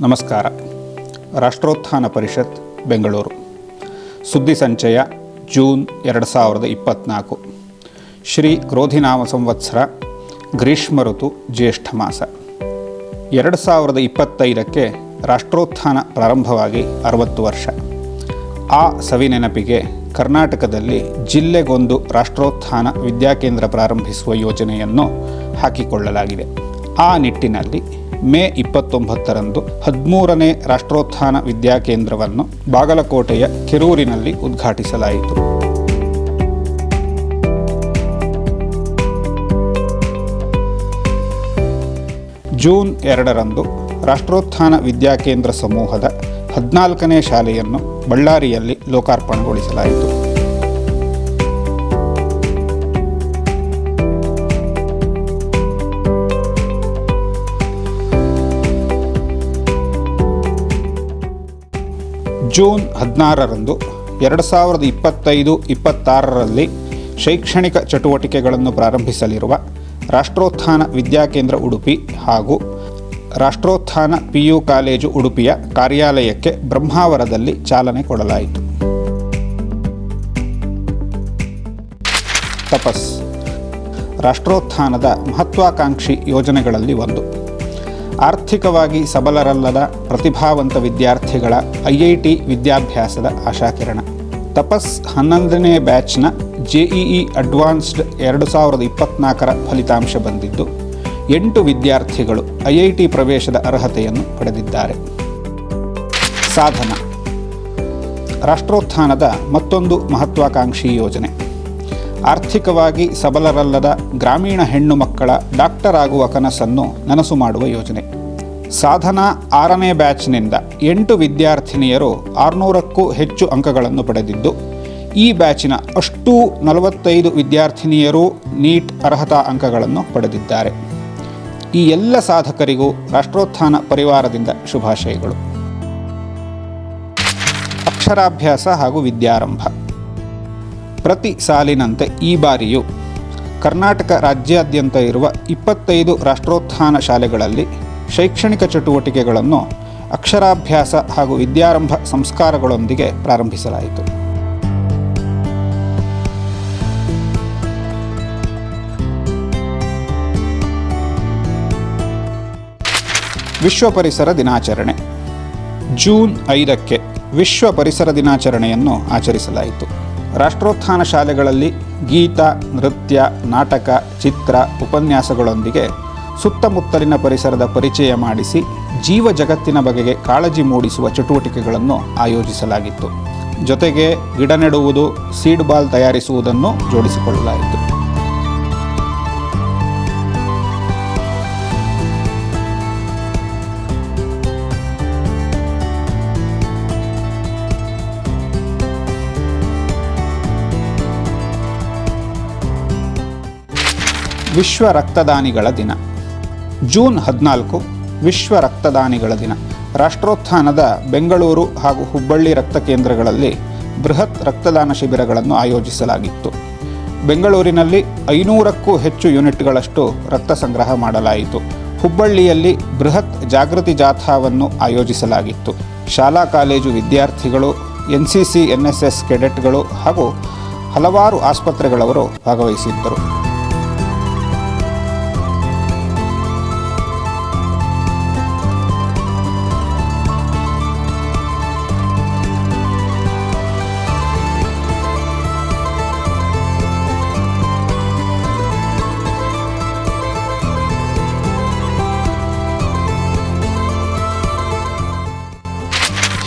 ನಮಸ್ಕಾರ. ರಾಷ್ಟ್ರೋತ್ಥಾನ ಪರಿಷತ್, ಬೆಂಗಳೂರು. ಸುದ್ದಿ ಸಂಚಯ ಜೂನ್ ಎರಡು ಸಾವಿರದ ಇಪ್ಪತ್ತ್ನಾಲ್ಕು ಶ್ರೀ ಕ್ರೋಧಿನಾಮ ಸಂವತ್ಸರ, ಗ್ರೀಷ್ಮ ಋತು, ಜ್ಯೇಷ್ಠ ಮಾಸ. ಎರಡು ಸಾವಿರದ ಇಪ್ಪತ್ತೈದಕ್ಕೆ ರಾಷ್ಟ್ರೋತ್ಥಾನ ಪ್ರಾರಂಭವಾಗಿ ಅರವತ್ತು ವರ್ಷ. ಆ ಸವಿನೆನಪಿಗೆ ಕರ್ನಾಟಕದಲ್ಲಿ ಜಿಲ್ಲೆಗೊಂದು ರಾಷ್ಟ್ರೋತ್ಥಾನ ವಿದ್ಯಾಕೇಂದ್ರ ಪ್ರಾರಂಭಿಸುವ ಯೋಜನೆಯನ್ನು ಹಾಕಿಕೊಳ್ಳಲಾಗಿದೆ. ಆ ನಿಟ್ಟಿನಲ್ಲಿ ಮೇ ಇಪ್ಪತ್ತೊಂಬತ್ತರಂದು ಹದಿಮೂರನೇ ರಾಷ್ಟ್ರೋತ್ಥಾನ ವಿದ್ಯಾಕೇಂದ್ರವನ್ನು ಬಾಗಲಕೋಟೆಯ ಕೆರೂರಿನಲ್ಲಿ ಉದ್ಘಾಟಿಸಲಾಯಿತು. ಜೂನ್ ಎರಡರಂದು ರಾಷ್ಟ್ರೋತ್ಥಾನ ವಿದ್ಯಾಕೇಂದ್ರ ಸಮೂಹದ ಹದಿನಾಲ್ಕನೇ ಶಾಲೆಯನ್ನು ಬಳ್ಳಾರಿಯಲ್ಲಿ ಲೋಕಾರ್ಪಣೆಗೊಳಿಸಲಾಯಿತು. ಜೂನ್ ಹದಿನಾರರಂದು ಎರಡು ಸಾವಿರದ ಇಪ್ಪತ್ತೈದು ಇಪ್ಪತ್ತಾರರಲ್ಲಿ ಶೈಕ್ಷಣಿಕ ಚಟುವಟಿಕೆಗಳನ್ನು ಪ್ರಾರಂಭಿಸಲಿರುವ ರಾಷ್ಟ್ರೋತ್ಥಾನ ವಿದ್ಯಾಕೇಂದ್ರ ಉಡುಪಿ ಹಾಗೂ ರಾಷ್ಟ್ರೋತ್ಥಾನ ಪಿ ಯು ಕಾಲೇಜು ಉಡುಪಿಯ ಕಾರ್ಯಾಲಯಕ್ಕೆ ಬ್ರಹ್ಮಾವರದಲ್ಲಿ ಚಾಲನೆ ಕೊಡಲಾಯಿತು. ತಪಸ್ ರಾಷ್ಟ್ರೋತ್ಥಾನದ ಮಹತ್ವಾಕಾಂಕ್ಷಿ ಯೋಜನೆಗಳಲ್ಲಿ ಒಂದು. ಆರ್ಥಿಕವಾಗಿ ಸಬಲರಲ್ಲದ ಪ್ರತಿಭಾವಂತ ವಿದ್ಯಾರ್ಥಿಗಳ ಐಐಟಿ ವಿದ್ಯಾಭ್ಯಾಸದ ಆಶಾಕಿರಣ. ತಪಸ್ ಹನ್ನೊಂದನೇ ಬ್ಯಾಚ್ನ ಜೆಇಇ ಅಡ್ವಾನ್ಸ್ಡ್ ಎರಡು ಸಾವಿರದ ಇಪ್ಪತ್ನಾಲ್ಕರ ಫಲಿತಾಂಶ ಬಂದಿದ್ದು, ಎಂಟು ವಿದ್ಯಾರ್ಥಿಗಳು ಐಐಟಿ ಪ್ರವೇಶದ ಅರ್ಹತೆಯನ್ನು ಪಡೆದಿದ್ದಾರೆ. ಸಾಧನ. ರಾಷ್ಟ್ರೋತ್ಥಾನದ ಮತ್ತೊಂದು ಮಹತ್ವಾಕಾಂಕ್ಷಿ ಯೋಜನೆ. ಆರ್ಥಿಕವಾಗಿ ಸಬಲರಲ್ಲದ ಗ್ರಾಮೀಣ ಹೆಣ್ಣು ಮಕ್ಕಳ ಡಾಕ್ಟರ್ ಆಗುವ ಕನಸನ್ನು ನನಸು ಮಾಡುವ ಯೋಜನೆ. ಸಾಧನಾ ಆರನೇ ಬ್ಯಾಚ್ನಿಂದ ಎಂಟು ವಿದ್ಯಾರ್ಥಿನಿಯರು ಆರುನೂರಕ್ಕೂ ಹೆಚ್ಚು ಅಂಕಗಳನ್ನು ಪಡೆದಿದ್ದು, ಈ ಬ್ಯಾಚಿನ ಅಷ್ಟೂ ನಲವತ್ತೈದು ವಿದ್ಯಾರ್ಥಿನಿಯರೂ ನೀಟ್ ಅರ್ಹತಾ ಅಂಕಗಳನ್ನು ಪಡೆದಿದ್ದಾರೆ. ಈ ಎಲ್ಲ ಸಾಧಕರಿಗೂ ರಾಷ್ಟ್ರೋತ್ಥಾನ ಪರಿವಾರದಿಂದ ಶುಭಾಶಯಗಳು. ಅಕ್ಷರಾಭ್ಯಾಸ ಹಾಗೂ ವಿದ್ಯಾರಂಭ. ಪ್ರತಿ ಸಾಲಿನಂತೆ ಈ ಬಾರಿಯೂ ಕರ್ನಾಟಕ ರಾಜ್ಯಾದ್ಯಂತ ಇರುವ ಇಪ್ಪತ್ತೈದು ರಾಷ್ಟ್ರೋತ್ಥಾನ ಶಾಲೆಗಳಲ್ಲಿ ಶೈಕ್ಷಣಿಕ ಚಟುವಟಿಕೆಗಳನ್ನು ಅಕ್ಷರಾಭ್ಯಾಸ ಹಾಗೂ ವಿದ್ಯಾರಂಭ ಸಂಸ್ಕಾರಗಳೊಂದಿಗೆ ಪ್ರಾರಂಭಿಸಲಾಯಿತು. ವಿಶ್ವ ಪರಿಸರ ದಿನಾಚರಣೆ. ಜೂನ್ ಐದಕ್ಕೆ ವಿಶ್ವ ಪರಿಸರ ದಿನಾಚರಣೆಯನ್ನು ಆಚರಿಸಲಾಯಿತು. ರಾಷ್ಟ್ರೋತ್ಥಾನ ಶಾಲೆಗಳಲ್ಲಿ ಗೀತ, ನೃತ್ಯ, ನಾಟಕ, ಚಿತ್ರ, ಉಪನ್ಯಾಸಗಳೊಂದಿಗೆ ಸುತ್ತಮುತ್ತಲಿನ ಪರಿಸರದ ಪರಿಚಯ ಮಾಡಿಸಿ ಜೀವ ಜಗತ್ತಿನ ಬಗೆಗೆ ಕಾಳಜಿ ಮೂಡಿಸುವ ಚಟುವಟಿಕೆಗಳನ್ನು ಆಯೋಜಿಸಲಾಗಿತ್ತು. ಜೊತೆಗೆ ಗಿಡ ನೆಡುವುದು, ಸೀಡ್ ತಯಾರಿಸುವುದನ್ನು ಜೋಡಿಸಿಕೊಳ್ಳಲಾಯಿತು. ವಿಶ್ವ ರಕ್ತದಾನಿಗಳ ದಿನ. ಜೂನ್ ಹದಿನಾಲ್ಕು, ವಿಶ್ವ ರಕ್ತದಾನಿಗಳ ದಿನ. ರಾಷ್ಟ್ರೋತ್ಥಾನದ ಬೆಂಗಳೂರು ಹಾಗೂ ಹುಬ್ಬಳ್ಳಿ ರಕ್ತ ಕೇಂದ್ರಗಳಲ್ಲಿ ಬೃಹತ್ ರಕ್ತದಾನ ಶಿಬಿರಗಳನ್ನು ಆಯೋಜಿಸಲಾಗಿತ್ತು. ಬೆಂಗಳೂರಿನಲ್ಲಿ ಐನೂರಕ್ಕೂ ಹೆಚ್ಚು ಯೂನಿಟ್ಗಳಷ್ಟು ರಕ್ತ ಸಂಗ್ರಹ ಮಾಡಲಾಯಿತು. ಹುಬ್ಬಳ್ಳಿಯಲ್ಲಿ ಬೃಹತ್ ಜಾಗೃತಿ ಜಾಥಾವನ್ನು ಆಯೋಜಿಸಲಾಗಿತ್ತು. ಶಾಲಾ ಕಾಲೇಜು ವಿದ್ಯಾರ್ಥಿಗಳು N C C N S S ಕೆಡೆಟ್ಗಳು ಹಾಗೂ ಹಲವಾರು ಆಸ್ಪತ್ರೆಗಳವರು ಭಾಗವಹಿಸಿದ್ದರು.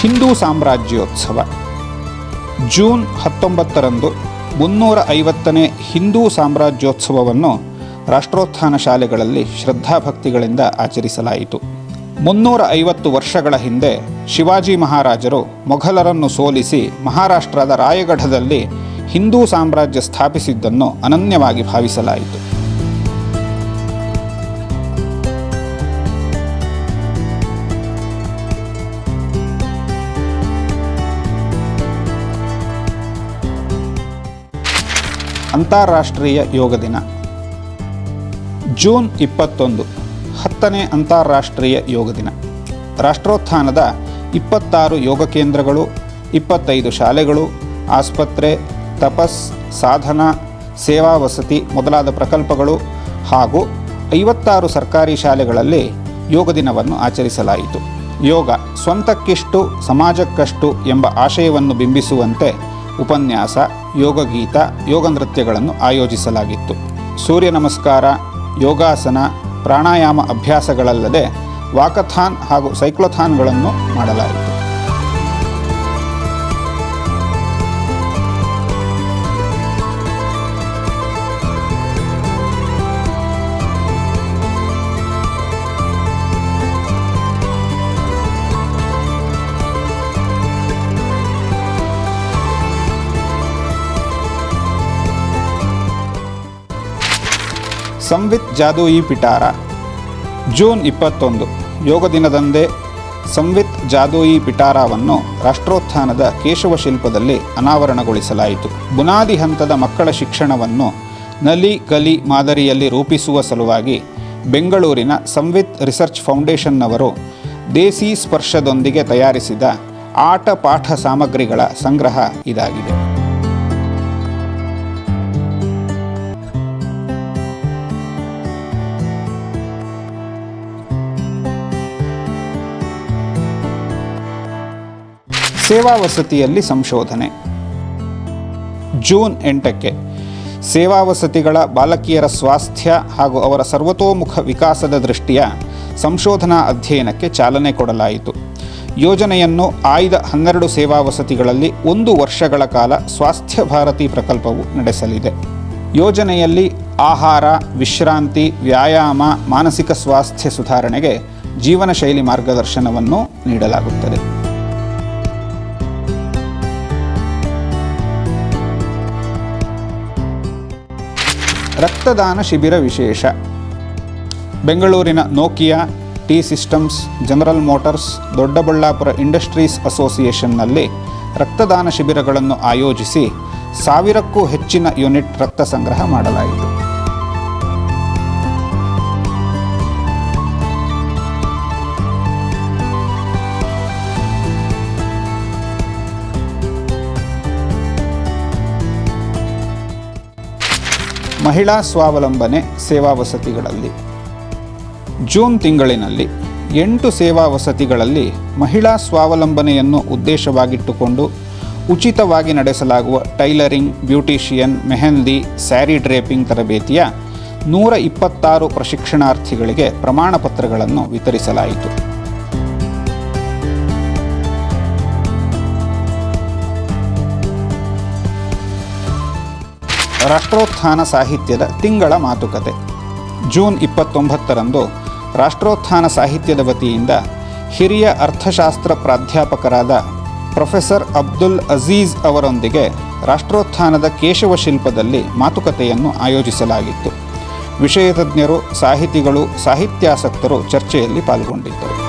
ಹಿಂದೂ ಸಾಮ್ರಾಜ್ಯೋತ್ಸವ. ಜೂನ್ ಹತ್ತೊಂಬತ್ತರಂದು ಮುನ್ನೂರ ಐವತ್ತನೇ ಹಿಂದೂ ಸಾಮ್ರಾಜ್ಯೋತ್ಸವವನ್ನು ರಾಷ್ಟ್ರೋತ್ಥಾನ ಶಾಲೆಗಳಲ್ಲಿ ಶ್ರದ್ಧಾಭಕ್ತಿಗಳಿಂದ ಆಚರಿಸಲಾಯಿತು. ಮುನ್ನೂರ ಐವತ್ತು ವರ್ಷಗಳ ಹಿಂದೆ ಶಿವಾಜಿ ಮಹಾರಾಜರು ಮೊಘಲರನ್ನು ಸೋಲಿಸಿ ಮಹಾರಾಷ್ಟ್ರದ ರಾಯಗಢದಲ್ಲಿ ಹಿಂದೂ ಸಾಮ್ರಾಜ್ಯ ಸ್ಥಾಪಿಸಿದ್ದನ್ನು ಅನನ್ಯವಾಗಿ ಭಾವಿಸಲಾಯಿತು. ಅಂತಾರಾಷ್ಟ್ರೀಯ ಯೋಗ ದಿನ. ಜೂನ್ ಇಪ್ಪತ್ತೊಂದು, ಹತ್ತನೇ ಅಂತಾರಾಷ್ಟ್ರೀಯ ಯೋಗ ದಿನ. ರಾಷ್ಟ್ರೋತ್ಥಾನದ ಇಪ್ಪತ್ತಾರು ಯೋಗ ಕೇಂದ್ರಗಳು, ಇಪ್ಪತ್ತೈದು ಶಾಲೆಗಳು, ಆಸ್ಪತ್ರೆ, ತಪಸ್, ಸಾಧನ, ಸೇವಾ ವಸತಿ ಮೊದಲಾದ ಪ್ರಕಲ್ಪಗಳು ಹಾಗೂ ಐವತ್ತಾರು ಸರ್ಕಾರಿ ಶಾಲೆಗಳಲ್ಲಿ ಯೋಗ ದಿನವನ್ನು ಆಚರಿಸಲಾಯಿತು. ಯೋಗ ಸ್ವಂತಕ್ಕಿಷ್ಟು, ಸಮಾಜಕ್ಕಷ್ಟು ಎಂಬ ಆಶಯವನ್ನು ಬಿಂಬಿಸುವಂತೆ ಉಪನ್ಯಾಸ ಯೋಗಗೀತ ಯೋಗ ನೃತ್ಯಗಳನ್ನು ಆಯೋಜಿಸಲಾಗಿತ್ತು. ಸೂರ್ಯ ನಮಸ್ಕಾರ ಯೋಗಾಸನ ಪ್ರಾಣಾಯಾಮ ಅಭ್ಯಾಸಗಳಲ್ಲದೆ ವಾಕಥಾನ್ ಹಾಗೂ ಸೈಕ್ಲೋಥಾನ್ಗಳನ್ನು ಮಾಡಲಾಯಿತು. ಸಂವಿತ್ ಜಾದೂಯಿ ಪಿಟಾರ ಜೂನ್ ಇಪ್ಪತ್ತೊಂದು, ಯೋಗ ದಿನದಂದೇ ಸಂವಿತ್ ಜಾದೂಯಿ ಪಿಟಾರಾವನ್ನು ರಾಷ್ಟ್ರೋತ್ಥಾನದ ಕೇಶವ ಶಿಲ್ಪದಲ್ಲಿ ಅನಾವರಣಗೊಳಿಸಲಾಯಿತು. ಬುನಾದಿ ಹಂತದ ಮಕ್ಕಳ ಶಿಕ್ಷಣವನ್ನು ನಲಿ ಕಲಿ ಮಾದರಿಯಲ್ಲಿ ರೂಪಿಸುವ ಸಲುವಾಗಿ ಬೆಂಗಳೂರಿನ ಸಂವಿತ್ ರಿಸರ್ಚ್ ಫೌಂಡೇಶನ್ನವರು ದೇಸಿ ಸ್ಪರ್ಶದೊಂದಿಗೆ ತಯಾರಿಸಿದ ಆಟ ಪಾಠ ಸಾಮಗ್ರಿಗಳ ಸಂಗ್ರಹ ಇದಾಗಿದೆ. ಸೇವಾ ವಸತಿಯಲ್ಲಿ ಸಂಶೋಧನೆ. ಜೂನ್ ಎಂಟಕ್ಕೆ ಸೇವಾ ವಸತಿಗಳ ಬಾಲಕಿಯರ ಸ್ವಾಸ್ಥ್ಯ ಹಾಗೂ ಅವರ ಸರ್ವತೋಮುಖ ವಿಕಾಸದ ದೃಷ್ಟಿಯ ಸಂಶೋಧನಾ ಅಧ್ಯಯನಕ್ಕೆ ಚಾಲನೆ ಕೊಡಲಾಯಿತು. ಯೋಜನೆಯನ್ನು ಆಯ್ದ ಹನ್ನೆರಡು ಸೇವಾ ವಸತಿಗಳಲ್ಲಿ ಒಂದು ವರ್ಷಗಳ ಕಾಲ ಸ್ವಾಸ್ಥ್ಯ ಭಾರತಿ ಪ್ರಕಲ್ಪವು ನಡೆಸಲಿದೆ. ಯೋಜನೆಯಲ್ಲಿ ಆಹಾರ, ವಿಶ್ರಾಂತಿ, ವ್ಯಾಯಾಮ, ಮಾನಸಿಕ ಸ್ವಾಸ್ಥ್ಯ ಸುಧಾರಣೆಗೆ ಜೀವನ ಶೈಲಿ ಮಾರ್ಗದರ್ಶನವನ್ನು ನೀಡಲಾಗುತ್ತದೆ. ರಕ್ತದಾನ ಶಿಬಿರ ವಿಶೇಷ. ಬೆಂಗಳೂರಿನ Nokia T systems General Motors Doddaballapura industries ಅಸೋಸಿಯೇಷನ್ನಲ್ಲಿ ರಕ್ತದಾನ ಶಿಬಿರಗಳನ್ನು ಆಯೋಜಿಸಿ ಸಾವಿರಕ್ಕೂ ಹೆಚ್ಚಿನ ಯೂನಿಟ್ ರಕ್ತ ಸಂಗ್ರಹ ಮಾಡಲಾಯಿತು. ಮಹಿಳಾ ಸ್ವಾವಲಂಬನೆ ಸೇವಾ ವಸತಿಗಳಲ್ಲಿ. ಜೂನ್ ತಿಂಗಳಿನಲ್ಲಿ ಎಂಟು ಸೇವಾ ವಸತಿಗಳಲ್ಲಿ ಮಹಿಳಾ ಸ್ವಾವಲಂಬನೆಯನ್ನು ಉದ್ದೇಶವಾಗಿಟ್ಟುಕೊಂಡು ಉಚಿತವಾಗಿ ನಡೆಸಲಾಗುವ tailoring, beautician, mehndi, sari draping ತರಬೇತಿಯ ನೂರ ಇಪ್ಪತ್ತಾರು ಪ್ರಶಿಕ್ಷಣಾರ್ಥಿಗಳಿಗೆ ಪ್ರಮಾಣಪತ್ರಗಳನ್ನು ವಿತರಿಸಲಾಯಿತು. ರಾಷ್ಟ್ರೋತ್ಥಾನ ಸಾಹಿತ್ಯದ ತಿಂಗಳ ಮಾತುಕತೆ. ಜೂನ್ ಇಪ್ಪತ್ತೊಂಬತ್ತರಂದು ರಾಷ್ಟ್ರೋತ್ಥಾನ ಸಾಹಿತ್ಯದ ವತಿಯಿಂದ ಹಿರಿಯ ಅರ್ಥಶಾಸ್ತ್ರ ಪ್ರಾಧ್ಯಾಪಕರಾದ ಪ್ರೊಫೆಸರ್ ಅಬ್ದುಲ್ ಅಜೀಜ್ ಅವರೊಂದಿಗೆ ರಾಷ್ಟ್ರೋತ್ಥಾನದ ಕೇಶವ ಶಿಲ್ಪದಲ್ಲಿ ಮಾತುಕತೆಯನ್ನು ಆಯೋಜಿಸಲಾಗಿತ್ತು. ವಿಷಯ ತಜ್ಞರು, ಸಾಹಿತಿಗಳು, ಸಾಹಿತ್ಯಾಸಕ್ತರು ಚರ್ಚೆಯಲ್ಲಿ ಪಾಲ್ಗೊಂಡಿದ್ದರು.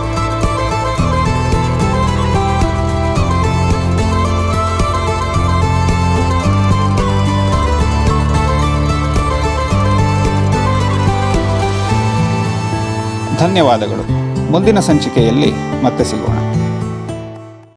ಧನ್ಯವಾದಗಳು. ಮುಂದಿನ ಸಂಚಿಕೆಯಲ್ಲಿ ಮತ್ತೆ ಸಿಗೋಣ.